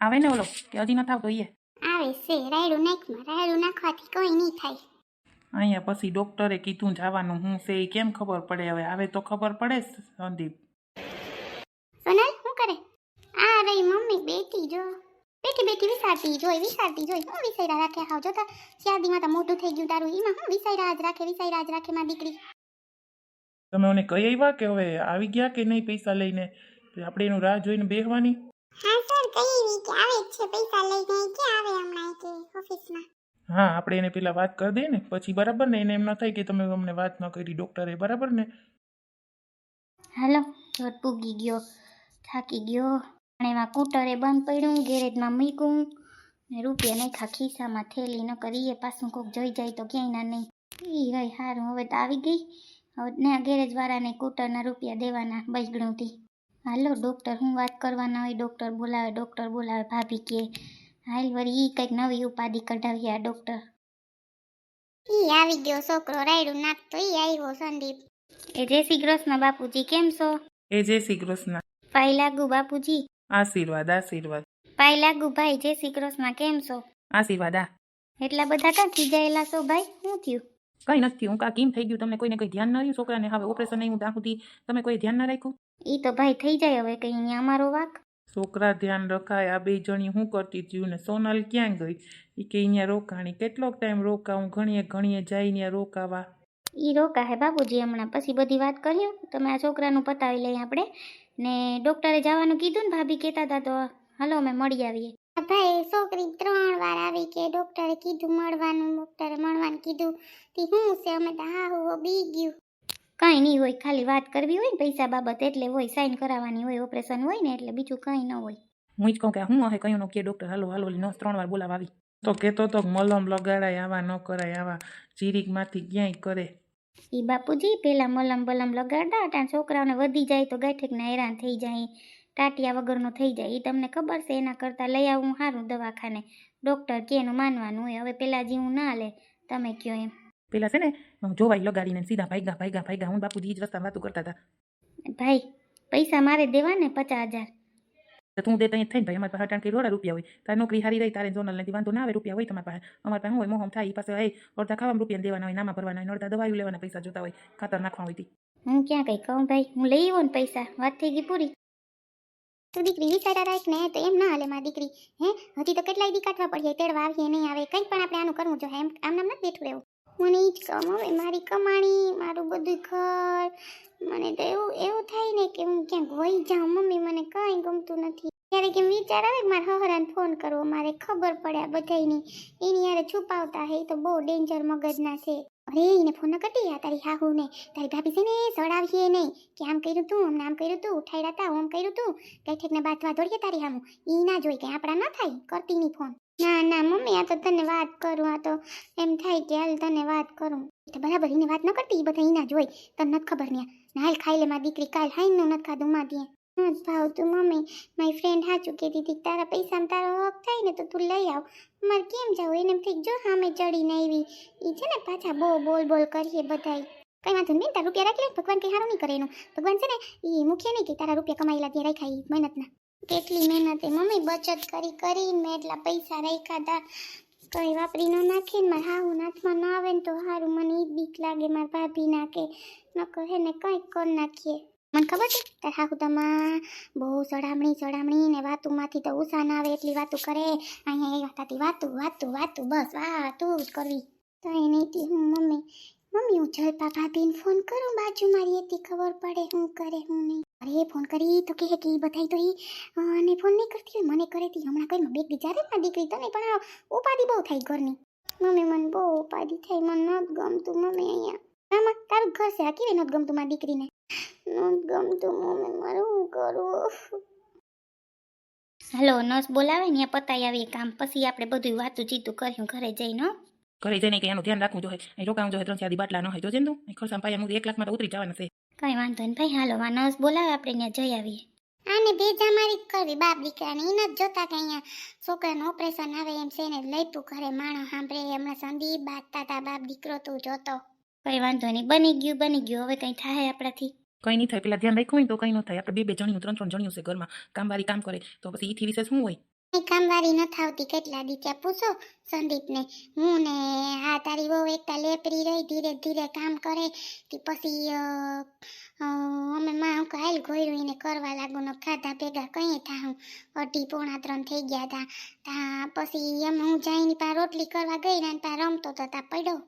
આવે ને ઓલો કે હજી નથી આવતો એ આવે છે રાયડું નાખમાં રાયડું નાખવાથી કોઈ નહીં થાય. અહીંયા પછી ડોક્ટરે કીધું જવાનું હું છે એ કેમ ખબર પડે? હવે આવે તો ખબર પડે સંદીપ. સોનલ શું કરે? આ રહી મમ્મી બેટી જો. બેટી બેટી વિસારતી જોઈ વિસારતી જોઈ. હું વિસાર્યા રાખે હાવ? જોતા શાદીમાં તો મોટું થઈ ગયું તારું એમાં હું વિસાર્યા જ રાખે વિસાર્યા જ રાખે માં દીકરી. તમે મને કહી આવ્યા કે હવે આવી ગયા કે નહીં પૈસા લઈને? આપણે એનું રાહ જોઈને બેહવાની? હા સર કઈ કે આવે છે? પૈસા લઈને કે આવે હમણાં કે ઓફિસમાં? હા આપણે એને પેલા વાત કરી દઈએ ને પછી બરાબર ને એને એમ ન થાય કે તમે અમને વાત ન કરી ડોક્ટરે બરાબર ને? હાલો ઘર પૂગી ગયો થાકી ગયો. અને એમાં કૂટરે બંધ પડ્યું ગેરેજમાં મૂક્યું. ને રૂપિયા નાખ્યા ખિસ્સામાં થેલી ન કરીએ પાછું કોક જોઈ જાય તો ક્યાંય ના નહીં. ઈ રહી હારું હવે તો આવી ગઈ. હવે ને ગેરેજવાળાને કૂટરના રૂપિયા દેવાના બૈગણુંથી હાલો ડૉક્ટર હું વાત કરવાના હોય ડૉક્ટર બોલાવે ડૉક્ટર બોલાવે ભાભી કે. હાલ વળી ઈ કંઈક નવી ઉપાધિ કઢાવી આ ડૉક્ટર. ઈ આવી ગયો છોકરો રાયડું નાખતો ઈ આવ્યો સંદીપ. એ જય શ્રી કૃષ્ણ બાપુજી કેમ છો? એ જય શ્રી કૃષ્ણ. પાઈ લાગુ બાપુજી. આશીર્વાદ આશીર્વાદ. પાઈ લાગુ ભાઈ જય શ્રી કૃષ્ણ કેમ છો? આશીર્વાદ આ. એટલા બધા ક્યાં ખીજાયેલા છો ભાઈ? શું થયું? કઈ નથી હું કા કેમ થઈ ગયું? તમને કોઈને કંઈ ધ્યાન ન રહ્યું છોકરાને? હવે ઓપરેશન નહીં હું ત્યાં સુધી તમે કોઈ ધ્યાન ના રાખ્યું? એ તો ભાઈ થઈ જાય હવે કઈ અહીંયા અમારો વાક. છોકરા ધ્યાન રખાય આ બે જણી હું કરતી હતી? ને સોનલ ક્યાં ગઈ? એ કે અહીંયા રોકાણી. કેટલોક ટાઈમ રોકાવું ઘણીએ ઘણીએ જાય ત્યાં રોકાવા. એ રોકા હે બાપુજી હમણાં. પછી બધી વાત કર્યું. તમે આ છોકરાનું પતાવી લઈએ આપણે. ને ડોક્ટરે જવાનું કીધું ને ભાભી કહેતા હતા તો હાલો અમે મળી આવીએ. ભાઈ છોકરી ત્રણ વાર આવી કે ડોક્ટરે કીધું મળવાનું ડોક્ટરે મળવાનું કીધું. તે હું છે? અમે તો હા હું બી ગયું. કાંઈ નહીં હોય ખાલી વાત કરવી હોય ને પૈસા બાબત એટલે હોય સાઈન કરાવવાની હોય ઓપરેશન હોય ને એટલે બીજું કંઈ ન હોય. હું જ કહું કે હું હવે કયું કે ડૉક્ટર હાલો હાલો નો ત્રણ વાર બોલાવા આવી. તો કહેતો તો મલમ લગાડાય આવા ન કરાય આવા ચીરીકમાંથી ક્યાંય કરે. ઈ બાપુજી પેલા મલમ બલમ લગાડતા હતા છોકરાઓને વધી જાય તો ગાંઠેકના હેરાન થઈ જાય. ટાટિયા વગરનો થઈ જાય એ તમને ખબર છે એના કરતાં લઈ આવું સારું દવાખાને. ડૉક્ટર કે એનું માનવાનું હોય હવે પેલા જેવું ના લે તમે કયો એમ. પેલા છે ને જોવાઈ લગાડીને સીધા ભાગા ભાઈ ગા ભાઈ ગા હું બાપુજી જ રસ્તા વાતો કરતા હતા. ભાઈ પૈસા મારે દેવા ને પચાસ હજાર. તો તું દે ત્યાં થઈને ભાઈ અમારી પાસે અટાણ કે રોડા રૂપિયા હોય. તારી નોકરી હારી રહી તારે જોનલ નથી વાંધો ના આવે રૂપિયા હોય તમારી પાસે. અમારી પાસે હોય મોહમ થાય એ પાસે હોય અડધા ખાવામાં રૂપિયા દેવાના હોય નામાં ભરવાના હોય અડધા દવાઈ લેવાના પૈસા જોતા હોય ખાતર નાખવા હોય હું ક્યાં કઈ કહું ભાઈ હું લઈ આવું ને પૈસા વાત થઈ ગઈ પૂરી. તું દીકરી વિચારા રાખ ને, તો એમ ના હાલે મારી દીકરી. હે? હજી તો કેટલાય દી કાઢવા પડે તેડવા આવીએ નહીં આવે, કંઈ પણ આપણે આનું કરવું જોઈએ, એમ આમ નામ નથી બેઠું રહેવું. મને જ કહું હવે મારી કમાણી, મારું બધું ઘર. મને તો એવું એવું થાય ને કે હું ક્યાંક વહી જાઉં, મમ્મી મને કાંઈ ગમતું નથી. ત્યારે કેમ વિચાર આવે કે મારે હહરાને ફોન કરવો, મારે ખબર પડે આ બધાયની. એની યારે છુપાવતા હે તો બહુ ડેન્જર મગજના છે. અરે, એને ફોન ન આ તારી હાહુ ને તારી ભાભી છે ને સડાવીએ નહીં કે આમ કર્યું તું, અમને આમ કર્યું તું ઉઠાડ્યા તા, ઓમ કર્યું તું. કઈ ઠેકને બાથવા દોડીએ તારી હામું ઈ ના જોઈ કે આપણા ના થાય, કરતી ની ફોન ના ના, મમ્મી, આ તો તને વાત કરું, આ તો એમ થાય કે હાલ તને વાત કરું. તો બરાબર, એને વાત ન કરતી એ બધા એના જોઈ. તને નથી ખબર ના હાલ ખાઈ લે મારી દીકરી, કાલ હાઈ નું નથી ખાધું માં દે ભાવ ભાવતું મમ્મી. મારી ફ્રેન્ડ હાચું કહેતી હતી તારા પૈસામાં તારો હક થાય ને તો તું લઈ આવ. મારે કેમ જાવ? એને એમ થઈ જો સામે ચડીને આવી એ છે ને પાછા બહુ બોલ બોલ કરીએ બધાય. કઈ વાંધો નહીં, તારા રૂપિયા રાખી લે ભગવાન કઈ સારું નહીં કરે એનું. ભગવાન છે ને એ મુખ્ય નહીં કે તારા રૂપિયા કમાયેલા ત્યાં રાખાય મહેનતના. કેટલી મહેનતે, મમ્મી, બચત કરી કરીને મેં એટલા પૈસા રાખ્યા હતા કઈ વાપરી ન નાખે ને, મારા હાહુ નાથમાં ન આવે ને તો સારું મને એ બીક લાગે, મારા ભાભી નાખે નકર હે ને, કંઈક કરી નાખીએ. મને ખબર છે? તાર હાહુદામાં બહુ ચડામણી સડામણી ને વાતુમાંથી તો ઉષા ના આવે એટલી વાતું કરે. અહીંયા એ વાતાથી વાતું વાતું વાતું, બસ, વાતું જ કરવી. તો એ નહીં હું મમ્મી મમ્મી, હું જલપા ભાભીને ફોન કરું બાજુ મારી એથી ખબર પડે હું કરે, હું નહીં. અરે ફોન કરી, તો કહે કે એ બધાય તો એ અને ફોન નહીં કરતી હોય, મને કરે તી. હમણાં કઈ બે વિચારે ના દીકરી તને, પણ આ ઉપાધિ બહુ થાય ઘરની. મમ્મી, મને બહુ ઉપાધિ થાય, મને ન ગમતું, મમ્મી, અહીંયા. આમાં તારું ઘર છે. આ કેવી નથી ગમતું મારી દીકરીને? નથી ગમતું મમ્મી મારું હું કરું? હેલો નર્સ બોલાવે ને ત્યાં પતાઈ આવીએ કામ. પછી આપણે બધું વાતું ચીતું કર્યું ઘરે જઈને ઘરે જઈને કે એનું ધ્યાન રાખવું જોઈએ અહીં રોકાવું જોઈએ ત્રણ ચાર બાટલા ન હોય જોજે તું. અહીં ખર્ચામાં પાયા હું એક લાખમાં તો ઉતરી જવાના છે. કઈ વાંધો નહીં ભાઈ. હાલો આ નર્સ બોલાવે આપણે ત્યાં જઈ આવીએ. આને ભેજા મારી જ કરવી બાપ દીકરાને. ઈ નથી જોતા કે અહીંયા છોકરાનું ઓપરેશન આવે એમ છે ને લઈ તું ઘરે. માણસ સાંભળે હમણાં સંદીપ બાતતા હતા બાપ દીકરો તું જોતો. કઈ વાંધો નહીં. બની ગયું બની ગયું. હવે કંઈ થાય આપણાથી? કંઈ નહીં થાય. પેલા ધ્યાન રાખ્યું હોય તો કંઈ ન થાય. આપણે બે બે જણીનું ત્રણ ત્રણ જણીયું છે ઘરમાં. કામવાળી કામ કરે. તો પછી એથી વિશે શું હોય? કઈ કામવાળી ન થાવતી. કેટલા દીચા પૂછો? સંદીપને. હું ને હા તારી બહુ એકતા લેપરી રહી ધીરે ધીરે કામ કરે. કે પછી અમે માં હું હાલ ઘોયરું એને કરવા લાગુ ને ખાધા ભેગા કંઈ થા હું. અઢી પોણા ત્રણ થઈ ગયા તા. તા પછી એમ હું જઈને પા રોટલી કરવા ગઈ ને પા રમતો તો તા પડ્યો.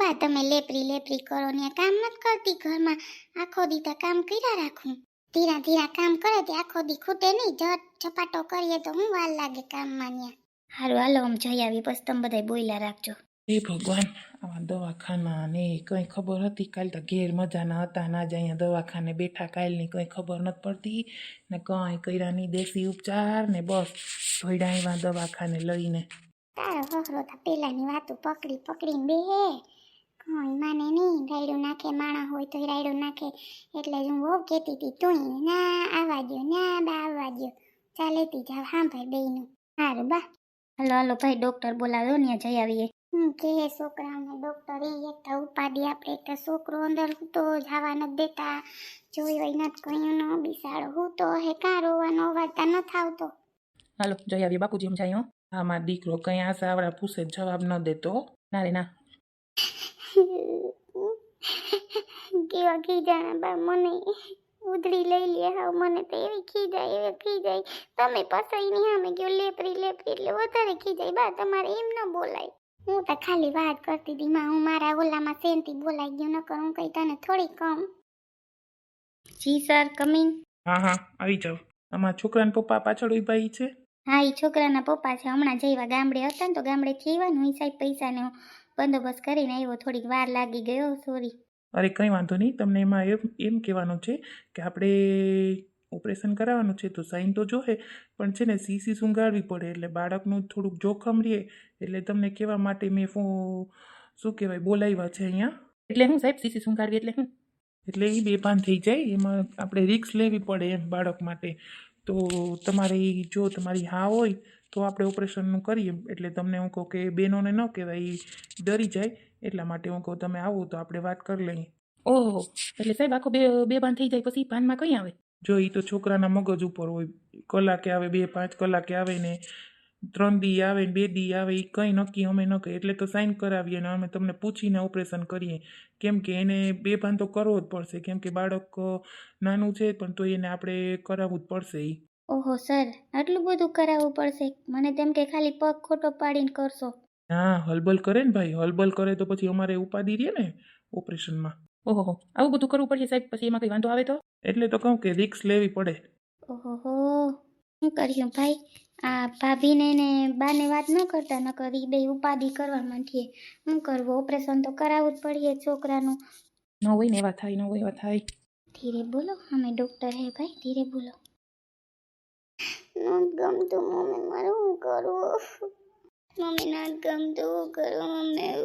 બા તમે લેપરી લેપરી કરો ને કામ નથી કરતી ઘરમાં. આખો દી તો કામ કર્યા રાખું. ધીરા ધીરા કામ કરે તે આખો દી ખૂટે નહીં. જટ ઝપાટો કરીએ તો હું વાર લાગે કામમાં ત્યાં હારું હાલો આમ જઈ આવી. બસ તમે બધા બોયલા રાખજો. હે ભગવાન આવા દવાખાના ને કંઈ ખબર હતી? કાલ તો ઘેર મજાના હતા ના જ અહીંયા દવાખાને બેઠા. કાલની કંઈ ખબર નથી પડતી. ને કંઈ કર્યાની દેશી ઉપચાર ને બસ ભોયડા આવ્યા દવાખાને લઈને. તારો હોહરો તો પેલાની વાતો પકડી, પકડીને બે કોઈ માને નહીં, રાયડું નાખે, માણા હોય તો રાયડું નાખે. એટલે હું બહુ કહેતી હતી તું ના આવવા દો ના બા આવવા દ્યો ચાલેતી જાવ હા ભાઈ બેયનું. સારું બા. હલો હલો, ભાઈ, ડોક્ટર બોલાવ્યો ને જઈ આવીએ. હું કે છોકરાને, ડોક્ટર એ એક તો ઉપાડી આપણે એક તો છોકરો અંદર તો જવા નથી દેતા. જોઈ હોય નથી કહ્યું નો, બિસાડો. હું તો હે, કાં રોવાનો અવાજ તા ન થાવતો. હાલો, જઈ આવીએ, બાપુજી એમ જાય હો. મારો દીકરો કંઈ આશા આવડા પૂછે જવાબ ન દેતો. ના રે ના. કેવા ખીજાણા બા મને ઉધડી લઈ લે હાવ મને તો એવી ખીજાય એવી ખીજાય. તમે પસાઈ નહીં અમે ગયો લેપરી લેપરી એટલે વધારે ખીજાય. બા તમારે એમ ન બોલાય. હું તો ખાલી વાત કરતી હતી. માં હું મારા ઓલામાં સેનથી બોલાઈ ગયો ન હું કઈ તને થોડી કમ જી સર કમિંગ હા હા આવી જાઓ. અમારા છોકરાના પપ્પા પાછળ ઊભા છે. હા એ છોકરાના પપ્પા છે હમણાં જઈવા ગામડે હતા ને તો ગામડેથી આવ્યા એ સાહેબ પૈસાનો બંદોબસ્ત કરીને આવ્યો થોડીક વાર લાગી ગયો સોરી અરે કંઈ વાંધો નહીં તમને એમાં એમ એમ કહેવાનું છે કે આપણે ઓપરેશન કરાવવાનું છે તો સાઈન તો જોહે પણ છે ને સીસી સુંગાડવી પડે એટલે બાળકનું થોડુંક જોખમ રહે એટલે તમને કહેવા માટે મેં ફો શું કહેવાય બોલાવ્યા છે અહીંયા. એટલે હું સાહેબ સીસી સુંગાડવી એટલે હું. એટલે એ બેભાન થઈ જાય એમાં આપણે રિક્સ લેવી પડે એમ બાળક માટે. તો તમારી જો તમારી હા હોય તો આપણે ઓપરેશનનું કરીએ. એટલે તમને હું કહું કે બહેનોને ન કહેવાય ડરી જાય. એટલા માટે હું કહું તમે આવો તો આપણે વાત કરી લઈએ. ઓહો એટલે સાહેબ આખો બે બે બાન થઈ જાય પછી ભાનમાં કઈ આવે? જો એ તો છોકરાના મગજ ઉપર હોય. કલાકે આવે બે પાંચ કલાકે આવે ને ત્રણ દી આવે બે દી આવે એ કંઈ નક્કી અમે ન કહીએ એટલે તો સાઇન કરાવીએ ને અમે તમને પૂછીને ઓપરેશન કરીએ. કેમ કે એને બે ભાન તો કરવો જ પડશે. કેમ કે બાળક નાનું છે પણ તો એને આપણે કરાવવું જ પડશે એ ઓહો સર. આટલું બધું કરાવવું પડશે. મને તેમ કે ખાલી પગ ખોટો પાડીને કરશો. હા હલબલ કરે ને ભાઈ. હલબલ કરે તો પછી અમારે ઉપાધિ રહે ને ઓપરેશનમાં ઓહો આવું બધું કરવું પડશે સાહેબ? પછી એમાં કંઈ વાંધો આવે તો? એટલે તો કહું કે રિક્સ લેવી પડે. ઓહો શું કર્યું ભાઈ? આ ભાભીને ને બાને વાત ન કરતા ન કરી બે ઉપાધિ કરવા માંડીએ શું કરવું? ઓપરેશન તો કરાવવું જ પડીએ છોકરાનું. ન હોય ને એવા થાય ન હોય એવા થાય. ધીરે બોલો અમે ડોક્ટર હે ભાઈ ધીરે બોલો. નોટ ગમતું મમ્મી મારે શું કરું? મમ્મી નોટ ગમતું કરું મમ્મી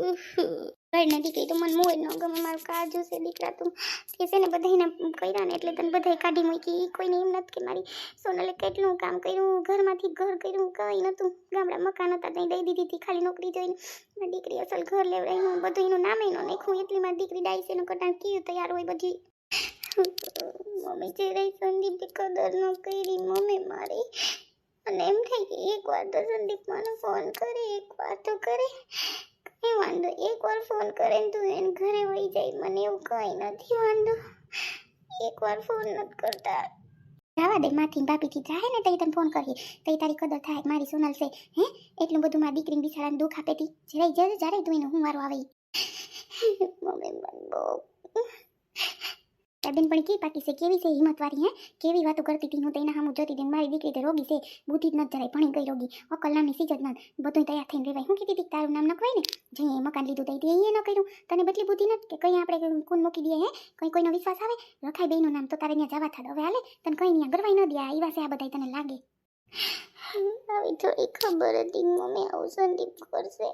નથી દીકરી તો મને મોય ન ગમે. મારું કાજુ છે દીકરા તું. તે છે ને બધાને કર્યા ને એટલે તને બધાય કાઢી મૂકી. કોઈને એમ નથી કે મારી સોનલે કેટલું કામ કર્યું. ઘરમાંથી ઘર કર્યું, કંઈ નહોતું ગામડા મકાન હતા ત્યાં દઈ દીધી હતી ખાલી નોકરી જોઈને. મારી દીકરી અસલ ઘર લેવડાવી હું બધું એનું નામે ન નાખું એટલી મારી દીકરી ડાઈસ એનું કટાણ કેવું તૈયાર હોય બધી. મમ્મી જે રહી સંદીપની કદર ન કરી. મમ્મી મારી. અને એમ થાય કે એક વાર તો સંદીપ મને ફોન કરે, એક વાર તો કરે. કઈ વાંધો એક વાર ફોન કરે ને તું એને ઘરે વહી જાય. મને એવું કઈ નથી વાંધો. એક વાર ફોન નથી કરતા. જવા દે માથી બાપીથી જાય ને તઈ તને ફોન કરીએ. તઈ તારી કદર થાય, મારી સોનલ છે, હે? એટલું બધું મારી દીકરીને બિચારાને દુઃખ આપે તી. જરાય જરે જ્યારે તું એનું હું વારો આવે. મમ્મી મને બહુ બેન પણ કી પાકી છે? કેવી છે હિંમતવારી હે? કેવી વાતો કરતી હતી? હું તો એના સામું જોતી હતી મારી દીકરી તે રોગી છે. બુદ્ધિ જ ન જરાય, ભણી ગઈ રોગી. અકલ નામની સીજ જ ન. બધું તૈયાર થઈને રહેવાય હું કીધી હતી તારું નામ ન નખવાય ને? જઈએ મકાન લીધું તો એ ન કર્યું. તને બદલી બુદ્ધિ નથી કે કંઈ આપણે કુન મૂકી દઈએ, હે? કંઈ કોઈનો વિશ્વાસ આવે? રખાઈ બેનું નામ તો તારે ત્યાં જવા થાડ હવે હાલે, તને કંઈ નહીં ગરવાઈ ન દે, આ એવા છે આ બધા તને લાગે. આવી થોડી ખબર હતી, મમ્મી આવું સંદીપ કરશે.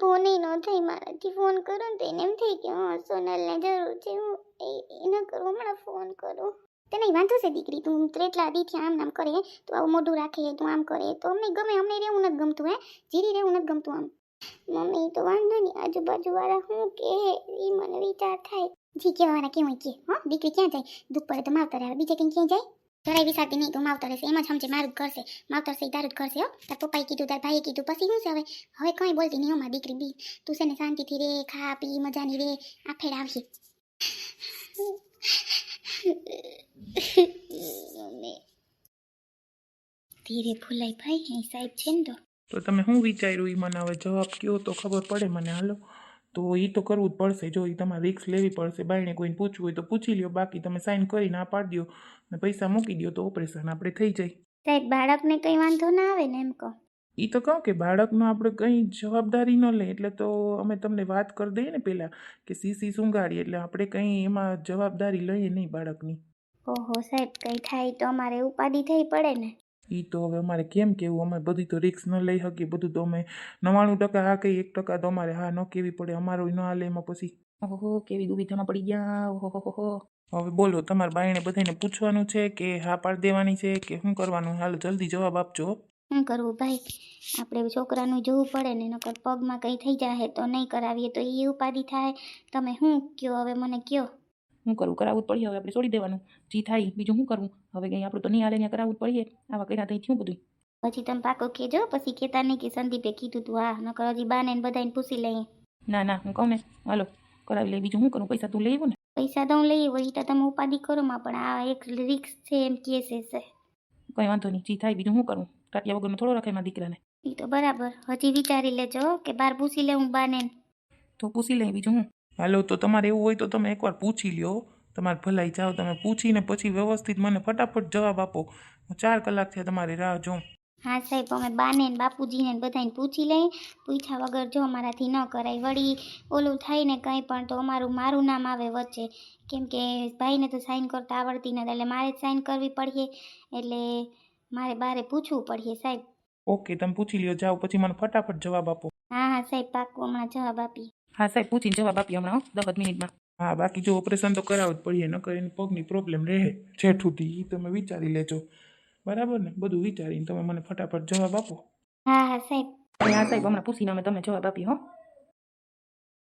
ફોને ન થઈ મારાથી ફોન કરો ને તો એને એમ થઈ કે હા, સોનલને જરૂર છે, હું એના કરું, હમણાં ફોન કરું. તને વાંધો છે દીકરી, તું ત્રેટલા દીથી આમ નામ કરે, તું આવું મોઢું રાખે, તું આમ કરે, તો અમને ગમે, અમને રહેવું નથી ગમતું, હે? જીરી રહેવું નથી ગમતું આમ. મમ્મી તો વાંધો નહીં આજુબાજુ વાળા હું કે એ મને વિચાર થાય. જી, કહેવાના કેવું કે, હા, દીકરી ક્યાં જાય? દુઃખ તો માવતર આવે, બીજા કંઈ ક્યાં જાય? જરાય વિચારતી નહીં તું માવતર રહેશે. એમ જ સમજે, મારું જ માવતર છે તારું જ કરશે હો. તાર પપ્પાએ કીધું, તાર ભાઈએ કીધું, પછી શું છે હવે? હવે કંઈ બોલતી નહીં મારી દીકરી, બી. તું છે ને શાંતિથી રે, ખા, પી, મજાની રે. આ ફેર આવશે ધીરે ફૂલાઈ ભાઈ સાહેબ છે ને તો. તો તમે શું વિચાર્યું એ મને હવે જવાબ કયો તો ખબર પડે મને, હાલો. તો એ તો કરવું જ પડશે. જો એ તમારે રિક્સ લેવી પડશે બાઈને કોઈને પૂછવું હોય તો પૂછી લ્યો. બાકી તમે સાઇન કરી ના પાડી દો ને પૈસા મૂકી દો તો ઓપરેશન આપણે થઈ જાય. સાહેબ બાળકને કંઈ વાંધો ના આવે ને એમ કહો. એ તો કહું કે બાળકનો આપણે કંઈ જવાબદારી ન લે. એટલે તો અમે તમને વાત કરી દઈએ ને પહેલાં કે સીસી સુંગાડીએ એટલે આપણે કંઈ એમાં જવાબદારી લઈએ નહીં બાળકની. ઓહો સાહેબ કંઈ થાય તો અમારે ઉપાધિ થઈ પડે ને. એ તો હવે અમારે કેમ કેવું? અમે બધી તો રિક્સ ન લઈ શકીએ બધું તો અમે નવ્વાણું ટકા હા કઈ એક ટકા તો અમારે હા ન કેવી પડે અમારું ન હાલે એમાં પછી ઓહો કેવી દુવિધામાં પડી ગયા? ઓહો હવે બોલો તમારા બાઈને બધાને પૂછવાનું છે કે હા પાડી દેવાની છે કે શું કરવાનું? હાલો જલ્દી જવાબ આપજો હો. શું કરવું ભાઈ? આપણે છોકરાનું જોવું પડે ને નકર પગમાં કંઈ થઈ જાય તો નહીં કરાવીએ તો એ ઉપાધિ થાય. તમે શું કયો હવે મને કયો શું કરવું કરાવવું જ પડે હવે આપણે છોડી દેવાનું. જી થાય. બીજું શું કરવું હવે કંઈ આપણું તો નહીં હાલે ત્યાં કરાવવું જ પડે આવા કર્યા થઈ થયું બધું પછી તમે પાકો કહેજો. પછી કહેતા નહીં કે સંદીપે કીધું તું હા નકર હજી બાને બધાને પૂછી લઈએ. ના ના હું કહું ને હાલો કરાવી લે બીજું શું કરું? પૈસા તું લઈ ને? પૈસા તો હું લઈ વળી તો તમે ઉપાધિ કરો માં પણ આ એક રિક્સ છે એમ કે છે કંઈ વાંધો નહીં. જી થાય. બીજું શું કરું? કાટિયા વગરનો થોડો રખાય મારા દીકરાને? એ તો બરાબર. હજી વિચારી લેજો કે બાર પૂછી લેવું બાને તો પૂછી લઈ બીજું હું? હાલો તો તમારે એવું હોય તો તમે એકવાર પૂછી લ્યો. તમારે ભલાઈ જાઓ તમે પૂછીને પછી વ્યવસ્થિત મને ફટાફટ જવાબ આપો. હું ચાર કલાક છે તમારી રાહ જોઉં. હા સાહેબ અમે બાને ને બાપુજીને ને બધાને પૂછી લઈ. પૂછ્યા વગર જો અમારાથી ન કરાય. વળી ઓલું થાય ને કંઈ પણ તો અમારું મારું નામ આવે વચ્ચે. કેમ કે ભાઈને તો સાઈન કરતા આવડતી નથી એટલે મારે જ સાઈન કરવી પડશે. એટલે મારે બારે પૂછવું પડીએ સાહેબ. ઓકે તમે પૂછી લ્યો જાઓ પછી મને ફટાફટ જવાબ આપો. હા હા સાહેબ પાક્કું હમણાં જવાબ આપી. હા સાહેબ પૂછીને જવાબ આપીએ હમણાં દસ મિનિટમાં. હા બાકી જો ઓપરેશન તો કરાવવું જ પડીએ ન કરીને પગની પ્રોબ્લેમ રહે. જેઠુંથી એ તમે વિચારી લેજો. બરાબર ને? બધું વિચારીને તમે મને ફટાફટ જવાબ આપો. હા હા સાહેબ. હા સાહેબ હમણાં પૂછીને અમે તમને જવાબ આપીએ હો.